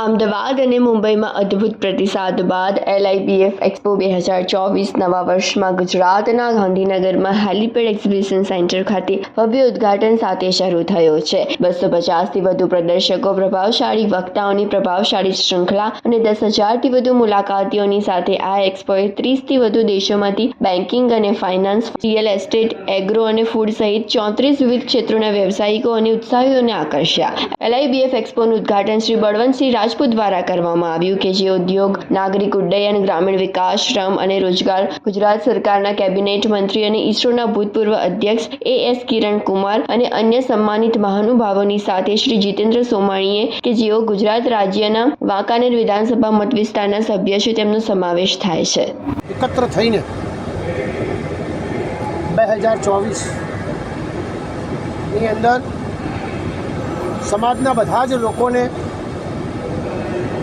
અમદાવાદ અને મુંબઈમાં અદ્ભુત પ્રતિસાદ બાદ એલઆઈબીએફ એક્સપો બે હજાર ચોવીસ નવા વર્ષમાં ગુજરાતના ગાંધીનગરમાં હેલિપેડ એક્ઝિબિશન સેન્ટર ખાતે ભવ્ય ઉદ્ઘાટન સાથે શરૂ થયો છે. બસો પચાસથી વધુ પ્રદર્શકો, પ્રભાવશાળી વક્તાઓની પ્રભાવશાળી શૃંખલા અને દસ હજારથી વધુ મુલાકાતીઓની સાથે આ એક્સપોએ ત્રીસથી વધુ દેશોમાંથી બેન્કિંગ અને ફાઇનાન્સ, રિયલ એસ્ટેટ, એગ્રો અને ફૂડ સહિત ચોત્રીસ વિવિધ ક્ષેત્રોના વ્યવસાયિકો અને ઉત્સાહીઓને આકર્ષ્યા. એલઆઈબીએફ એક્સપોનું ઉદ્ઘાટન શ્રી બળવંતસિંહ રાજપૂત દ્વારા કરવામાં આવ્યું કે જે ઉદ્યોગ, નાગરિક ઉડ્ડયન, ગ્રામીણ વિકાસ, શ્રમ અને રોજગાર ગુજરાત સરકારના કેબિનેટ મંત્રી અને ઇસરોના ભૂતપૂર્વ અધ્યક્ષ એ એસ કિરણ કુમાર અને અન્ય સન્માનિત મહાનુભાવોની સાથે શ્રી જીતેન્દ્ર સોમાણીએ કે જેઓ ગુજરાત રાજ્યના વાંકાનેર વિધાનસભા મત વિસ્તારના સભ્ય છે તેમનો સમાવેશ થાય છે. એકત્ર થઈને બે હજાર ચોવીસની અંદર સમાજના બધા જ લોકોને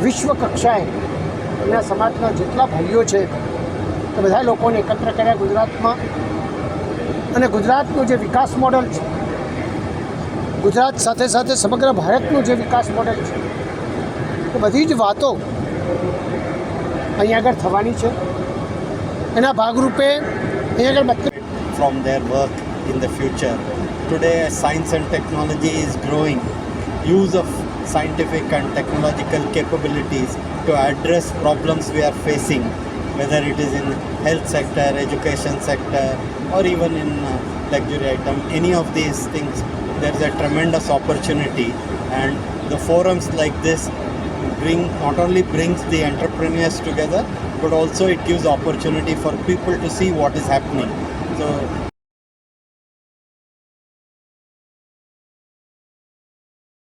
વિશ્વ કક્ષાએ એમના સમાજના જેટલા ભાઈઓ છે એ બધા લોકોને એકત્ર કર્યા ગુજરાતમાં. અને ગુજરાતનું જે વિકાસ મોડલ છે, ગુજરાત સાથે સાથે સમગ્ર ભારતનું જે વિકાસ મોડલ છે, એ બધી જ વાતો અહીંયા આગળ થવાની છે. એના ભાગરૂપે અહીં આગળ from there work in the future today science and technology is growing use of scientific and technological capabilities to address problems we are facing, whether it is in health sector, education sector, or even in uh, luxury item, any of these things, there is a tremendous opportunity, and the forums like this bring not only brings the entrepreneurs together, but also it gives opportunity for people to see what is happening. So